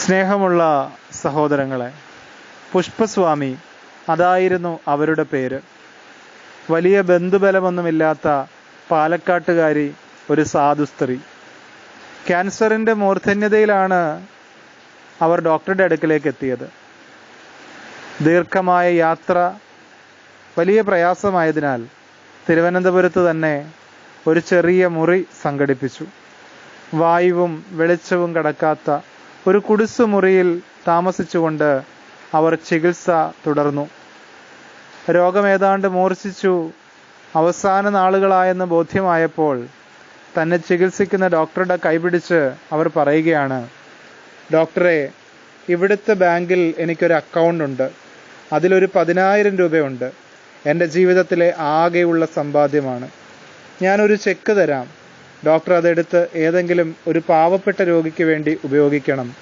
സ്നേഹമുള്ള സഹോദരങ്ങളെ പുഷ്പസ്വാമി അതായിരുന്നു അവരുടെ പേര്. വലിയ ബന്ധുബലമൊന്നുമില്ലാത്ത പാലക്കാട്ടുകാരി ഒരു സാധു സ്ത്രീ. ക്യാൻസറിന്റെ മൂർധന്യതയിലാണ് അവർ ഡോക്ടറുടെ അടുക്കിലേക്ക് എത്തിയത്. ദീർഘമായ യാത്ര വലിയ പ്രയാസമായതിനാൽ തിരുവനന്തപുരത്ത് തന്നെ ഒരു ചെറിയ മുറി സംഘടിപ്പിച്ചു. വായുവും വെളിച്ചവും കടക്കാത്ത ഒരു കുടിസു മുറിയിൽ താമസിച്ചുകൊണ്ട് അവർ ചികിത്സ തുടർന്നു. രോഗം ഏതാണ്ട് മൂർച്ഛിച്ചു. അവസാന നാളുകളായെന്ന് ബോധ്യമായപ്പോൾ തന്നെ ചികിത്സിക്കുന്ന ഡോക്ടറുടെ കൈപിടിച്ച് അവർ പറയുകയാണ് ഡോക്ടറെ ഇവിടുത്തെ ബാങ്കിൽ എനിക്കൊരു അക്കൗണ്ട് ഉണ്ട് അതിലൊരു പതിനായിരം രൂപയുണ്ട്. എന്റെ ജീവിതത്തിലെ ആകെയുള്ള സമ്പാദ്യമാണ്. ഞാനൊരു ചെക്ക് തരാം. ഡോക്ടർ അതെടുത്ത് ഏതെങ്കിലും ഒരു പാവപ്പെട്ട രോഗിക്ക് വേണ്ടി ഉപയോഗിക്കണം.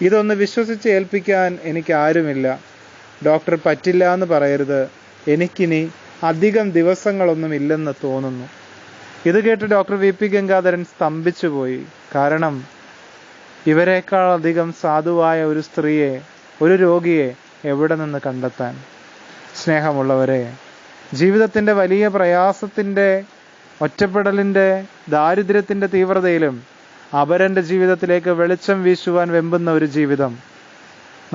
ഇതൊന്ന് വിശ്വസിച്ച് ഏൽപ്പിക്കാൻ എനിക്ക് ആരുമില്ല. ഡോക്ടർ പറ്റില്ല എന്ന് പറയരുത്. എനിക്കിനി അധികം ദിവസങ്ങളൊന്നും ഇല്ലെന്ന് തോന്നുന്നു. ഇത് കേട്ട് ഡോക്ടർ വി പി ഗംഗാധരൻ സ്തംഭിച്ചുപോയി. കാരണം ഇവരെക്കാൾ അധികം സാധുവായ ഒരു സ്ത്രീയെ ഒരു രോഗിയെ എവിടെ നിന്ന് കണ്ടെത്താൻ? സ്നേഹമുള്ളവരെ ജീവിതത്തിന്റെ വലിയ പ്രയാസത്തിന്റെ ഒറ്റപ്പെടലിന്റെ ദാരിദ്ര്യത്തിന്റെ തീവ്രതയിലും അപരന്റെ ജീവിതത്തിലേക്ക് വെളിച്ചം വീശുവാൻ വെമ്പുന്ന ഒരു ജീവിതം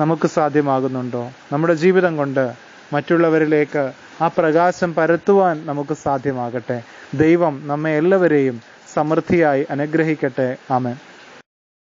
നമുക്ക് സാധ്യമാകുന്നുണ്ടോ? നമ്മുടെ ജീവിതം കൊണ്ട് മറ്റുള്ളവരിലേക്ക് ആ പ്രകാശം പരത്തുവാൻ നമുക്ക് സാധ്യമാകട്ടെ. ദൈവം നമ്മെ എല്ലാവരെയും സമൃദ്ധിയായി അനുഗ്രഹിക്കട്ടെ. ആമേൻ.